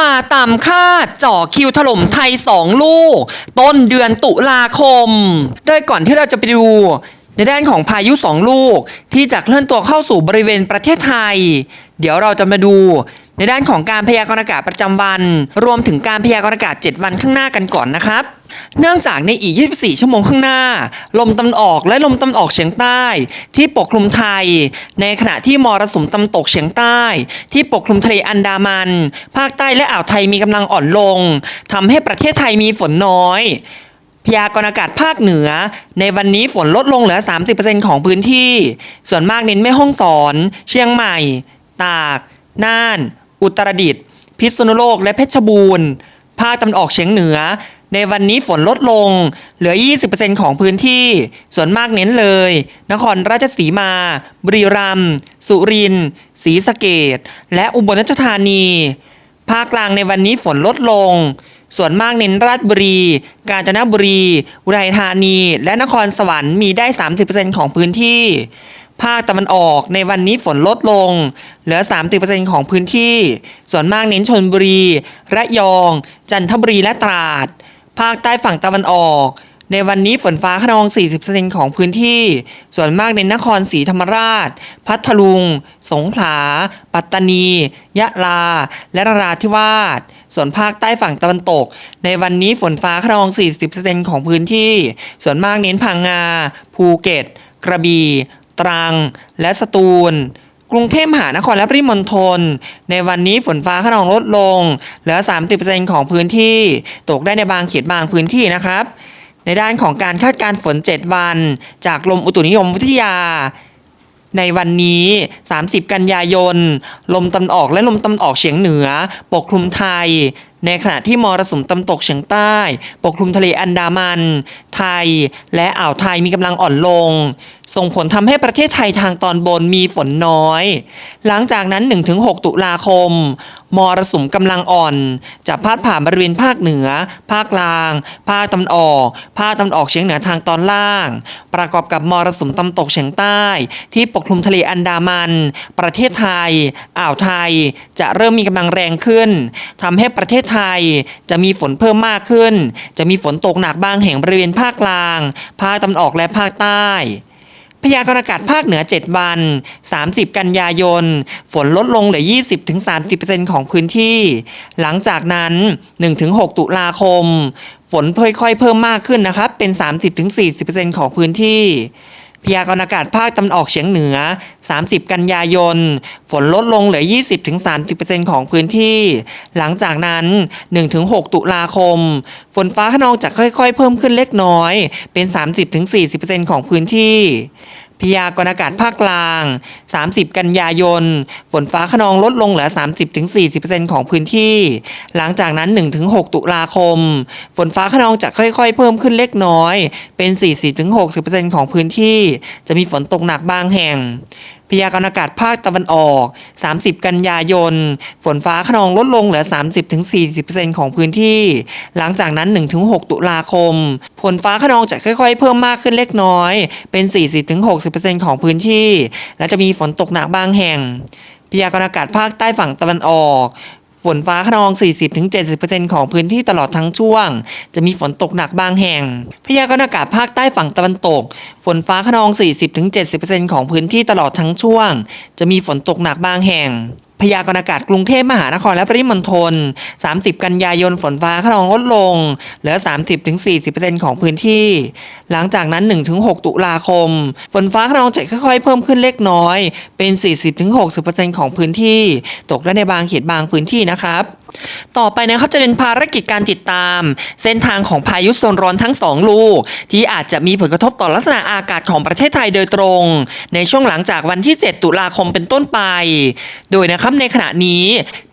มาตามคาดจ่อคิวถล่มไทย 2 ลูก ต้นเดือนตุลาคม โดยก่อนที่เราจะไปดู ในด้านของพายุ 2 ลูกที่จะเคลื่อนตัวเข้าสู่บริเวณประเทศไทย เดี๋ยวเราจะมาดูในด้านของการพยากรณ์อากาศประจำวัน รวมถึงการพยากรณ์อากาศ 7 วันข้างหน้ากันก่อนนะครับ เนื่องจากในอีก 24 ชั่วโมงข้างหน้า ลมตะวันออกและลมตะวันออกเฉียงใต้ ที่ปกคลุมไทย ในขณะที่มรสุมตะวันตกเฉียงใต้ ที่ปกคลุมทะเลอันดามัน ภาคใต้และอ่าวไทยมีกำลังอ่อนลงทำให้ประเทศไทยมีฝนน้อย พยากรณ์อากาศภาคเหนือ ในวันนี้ฝนลดลงเหลือ 30%ของพื้นที่ ส่วนมากเน้นแม่ฮ่องสอน เชียงใหม่ ตาก น่าน อุตรดิตถ์พิษณุโลกและเพชรบูรณ์ภาคตะวันออกเฉียงเหนือ ในวันนี้ฝนลดลง เหลือ 20%ของพื้นที่ ส่วนมากเน้นเลย นครราชสีมา บุรีรัมย์สุรินทร์ศรีสะเกษและอุบลราชธานี ภาคกลางในวันนี้ฝนลดลง ส่วนมากเน้นราชบุรี กาญจนบุรี อุทัยธานี และนครสวรรค์มีได้ 30%ของพื้นที่ ภาคตะวันออกในวันนี้ฝนลดลง เหลือ 30%ของพื้นที่ ส่วนมากเน้นชนบุรี ระยอง จันทบุรีและตราด ภาคใต้ฝั่งตะวันออก ในวันนี้ฝนฟ้าขนอง 40%ของพื้นที่ ส่วนมากในนครศรีธรรมราช พัทลุง สงขลา ปัตตานี ยะลา และนราธิวาส ส่วนภาคใต้ฝั่งตะวันตก ในวันนี้ฝนฟ้าขนอง 40%ของพื้นที่ ส่วนมากเน้นพังงา ภูเก็ต กระบี่ ตรัง และสตูลกรุงเทพมหานครและปริมณฑลในวันนี้ฝนฟ้าขนองลดลง เหลือ 30%ของพื้นที่ ตกได้ในบางเขตบางพื้นที่นะครับ ในด้านของการคาดการณ์ฝน 7 วัน จากกรมอุตุนิยมวิทยา ในวันนี้ 30 กันยายน ลมตะวันออกและลมตะวันออกเฉียงเหนือ ปกคลุมไทย ในขณะที่มรสุมตะวันตกเฉียงใต้ ปกคลุมทะเลอันดามัน ไทย และอ่าวไทยมีกำลังอ่อนลง ส่งผลทำให้ประเทศไทยทางตอนบนมีฝนน้อย หลังจากนั้น 1-6 ตุลาคม มรสุมกำลังอ่อน จะพาดผ่านบริเวณภาคเหนือ ภาคกลาง ภาคตะวันออก ภาคตะวันออกเฉียงเหนือทางตอนล่าง ประกอบกับมรสุมตะวันตกเฉียงใต้ ที่ปกคลุมทะเลอันดามัน ประเทศไทย อ่าวไทย จะเริ่มมีกำลังแรงขึ้นทำให้ประเทศไทยจะมีฝนเพิ่มมากขึ้น จะมีฝนตกหนักบางแห่งบริเวณภาคกลาง ภาคตะวันออกและภาคใต้ พยากรณ์อากาศภาคเหนือ 7 วัน 30 กันยายน ฝนลดลงเหลือ 20-30%ของพื้นที่ หลังจากนั้น 1-6 ตุลาคม ฝนค่อยๆเพิ่มมากขึ้นนะครับ เป็น 30-40%ของพื้นที่ พยากรณ์อากาศภาคตะวันออกเฉียงเหนือ 30 กันยายน ฝนลดลงเหลือ 20-30%ของพื้นที่ หลังจากนั้น 1-6 ตุลาคม ฝนฟ้าขนองจะค่อยๆ เพิ่มขึ้นเล็กน้อย เป็น 30-40%ของพื้นที่ พยากรณ์อากาศภาคกลาง 30 กันยายน ฝนฟ้าขนองลดลงเหลือ 30-40%ของพื้นที่ หลังจากนั้น 1-6 ตุลาคม ฝนฟ้าขนองจะค่อยๆ เพิ่มขึ้นเล็กน้อย เป็น 40-60%ของพื้นที่ จะมีฝนตกหนักบางแห่ง พยากรณ์อากาศภาคตะวันออก 30 กันยายน ฝนฟ้าขนองลดลงเหลือ 30-40%ของพื้นที่ หลังจากนั้น 1-6 ตุลาคม ฝนฟ้าขนองจะค่อยๆ เพิ่มมากขึ้นเล็กน้อย เป็น 40-60%ของพื้นที่ และจะมีฝนตกหนักบางแห่ง พยากรณ์อากาศภาคใต้ฝั่งตะวันออก นฟ้าขนอง 40-70%ของพื้นที่ตลอดทั้งช่วง จะมีฝนตกหนักบางแห่ง พยากรณ์อากาศภาคใต้ฝั่งตะวันตก ฝนฟ้าขนอง 40-70%ของพื้นที่ตลอดทั้งช่วง จะมีฝนตกหนักบางแห่ง พยากรณ์อากาศกรุงเทพมหานครและปริมณฑล 30 กันยายนฝนฟ้าขนองลดลง เหลือ 30-40%ของพื้นที่ หลังจากนั้น 1-6 ตุลาคม ฝนฟ้าขนองจะค่อยๆ เพิ่มขึ้นเล็กน้อย เป็น 40-60%ของพื้นที่ ตกได้ในบางเขตบางพื้นที่นะครับต่อไปนะครับจะเป็นภารกิจการติดตาม เส้นทางของพายุโซนร้อนทั้ง 2 ลูก ที่อาจจะมีผลกระทบต่อลักษณะอากาศของประเทศไทยโดยตรง ในช่วงหลังจากวันที่ 7 ตุลาคมเป็นต้นไป โดยนะครับในขณะนี้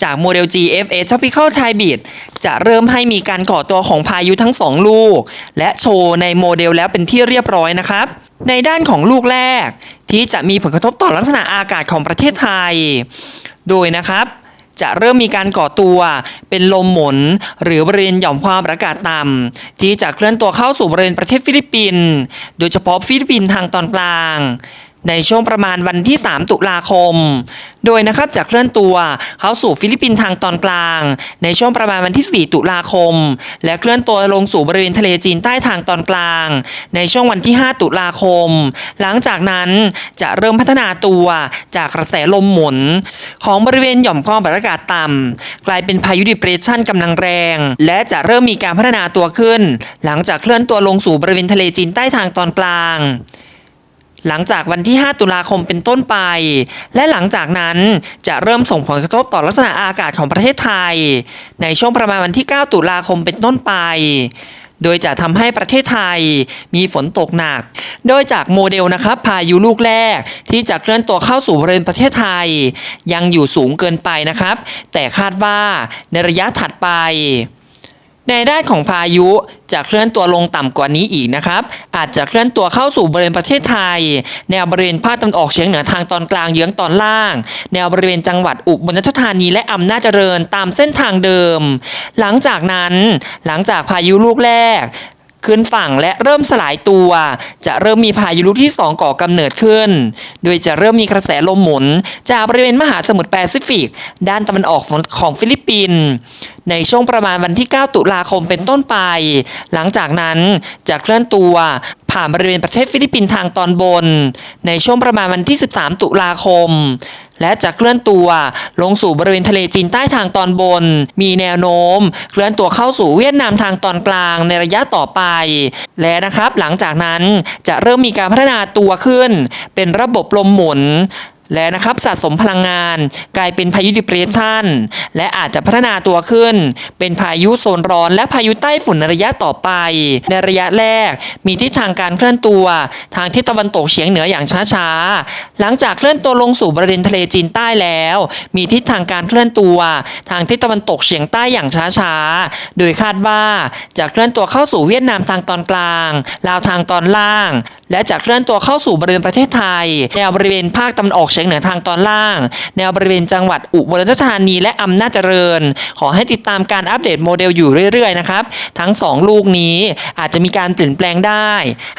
จากโมเดล GFS Tropical t y b i t จะเริ่มให้มีการก่อตัวของพายุทั้ง 2 ลูก และโชว์ในโมเดลแล้วเป็นที่เรียบร้อยนะครับ ในด้านของลูกแรก ที่จะมีผลกระทบต่อลักษณะอากาศของประเทศไทย โดยนะครับ จะเริ่มมีการก่อตัวเป็นลมหมุน หรือบริเวณหย่อมความอากาศต่ำที่จะเคลื่อนตัวเข้าสู่บริเวณประเทศฟิลิปปินส์โดยเฉพาะฟิลิปปินส์ทางตอนกลาง ในช่วงประมาณวันที่ 3 ตุลาคม โดยนะครับจะเคลื่อนตัวเข้าสู่ฟิลิปปินส์ทางตอนกลาง ในช่วงประมาณวันที่ 4 ตุลาคม และเคลื่อนตัวลงสู่บริเวณทะเลจีนใต้ทางตอนกลาง ในช่วงวันที่ 5 ตุลาคม หลังจากนั้นจะเริ่มพัฒนาตัวจากกระแสลมหมุน ของบริเวณหย่อมความกดอากาศต่ำกลายเป็นพายุดิเปรสชันกำลังแรง และจะเริ่มมีการพัฒนาตัวขึ้น หลังจากเคลื่อนตัวลงสู่บริเวณทะเลจีนใต้ทางตอนกลาง หลังจากวันที่ 5 ตุลาคมเป็นต้นไป และหลังจากนั้นจะเริ่มส่งผลกระทบต่อลักษณะอากาศของประเทศไทย ในช่วงประมาณวันที่ 9 ตุลาคมเป็นต้นไปโดยจะทำให้ประเทศไทยมีฝนตกหนัก โดยจากโมเดลนะครับพายุลูกแรกที่จะเคลื่อนตัวเข้าสู่บริเวณประเทศไทย ยังอยู่สูงเกินไปนะครับ แต่คาดว่าในระยะถัดไป ในด้านของพายุจะเคลื่อนตัวลงต่ำกว่านี้อีกนะครับ อาจจะเคลื่อนตัวเข้าสู่บริเวณประเทศไทย แนวบริเวณภาคตะวันออกเฉียงเหนือทางตอนกลางเยื้องตอนล่าง แนวบริเวณจังหวัดอุบลราชธานีและอำนาจเจริญตามเส้นทางเดิม หลังจากนั้นหลังจากพายุลูกแรก ขึ้นฝั่งและเริ่มสลายตัว จะเริ่มมีพายุลูกที่ 2 ก่อกำเนิดขึ้น โดยจะเริ่มมีกระแสลมหมุน จากบริเวณมหาสมุทรแปซิฟิก ด้านตะวันออกของฟิลิปปินส์ในช่วงประมาณวันที่ 9 ตุลาคมเป็นต้นไป หลังจากนั้นจะเคลื่อนตัว ผ่านบริเวณประเทศฟิลิปปินส์ทางตอนบน ในช่วงประมาณวันที่ 13 ตุลาคม และจะเคลื่อนตัวลงสู่บริเวณทะเลจีนใต้ทางตอนบน มีแนวโน้ม เคลื่อนตัวเข้าสู่เวียดนามทางตอนกลางในระยะต่อไป และนะครับหลังจากนั้นจะเริ่มมีการพัฒนาตัวขึ้น เป็นระบบลมหมุน และนะครับสะสมพลังงานกลายเป็นพายุดิเปรสชันและอาจจะพัฒนาตัวขึ้น เป็นพายุโซนร้อน และพายุใต้ฝุ่นในระยะต่อไป ในระยะแรก มีทิศทางการเคลื่อนตัว ทางทิศตะวันตกเฉียงเหนืออย่างช้าๆ หลังจากเคลื่อนตัวลงสู่บริเวณทะเลจีนใต้แล้ว มีทิศทางการเคลื่อนตัว ทางทิศตะวันตกเฉียงใต้อย่างช้าๆ โดยคาดว่าจะเคลื่อนตัวเข้าสู่เวียดนามทางตอนกลางลาวทางตอนล่าง และจะเคลื่อนตัวเข้าสู่บริเวณประเทศไทยแนวบริเวณภาคตะวันออกเฉียงเหนือทางตอนล่าง แนวบริเวณจังหวัดอุบลราชธานีและอำนาจเจริญ ขอให้ติดตามการอัปเดตโมเดลอยู่เรื่อยๆนะครับ ทั้ง 2 ลูกนี้อาจจะมีการเปลี่ยนแปลงได้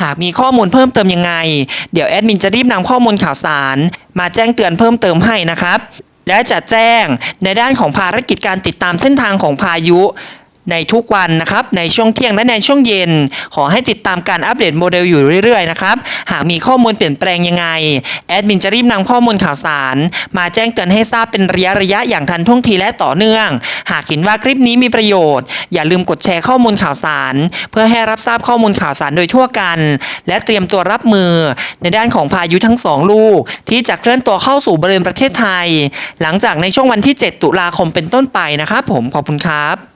หากมีข้อมูลเพิ่มเติมยังไง เดี๋ยวแอดมินจะรีบนำข้อมูลข่าวสาร มาแจ้งเตือนเพิ่มเติมให้นะครับ และจะแจ้งในด้านของภารกิจการติดตามเส้นทางของพายุ ในทุกวันนะครับในช่วงเที่ยงและในช่วงเย็น ขอให้ติดตามการอัปเดตโมเดลอยู่เรื่อยๆนะครับหากมีข้อมูลเปลี่ยนแปลงยังไง แอดมินจะรีบนำข้อมูลข่าวสาร มาแจ้งเตือนให้ทราบเป็นระยะระยะๆอย่างทันท่วงทีและต่อเนื่อง หากเห็นว่าคลิปนี้มีประโยชน์ อย่าลืมกดแชร์ข้อมูลข่าวสาร เพื่อให้รับทราบข้อมูลข่าวสารโดยทั่วกัน และเตรียมตัวรับมือ ในด้านของพายุทั้งสองลูก ที่จะเคลื่อนตัวเข้าสู่บริเวณประเทศไทย หลังจากในช่วงวันที่ 7 ตุลาคมเป็นต้นไปนะครับผมขอบคุณครับ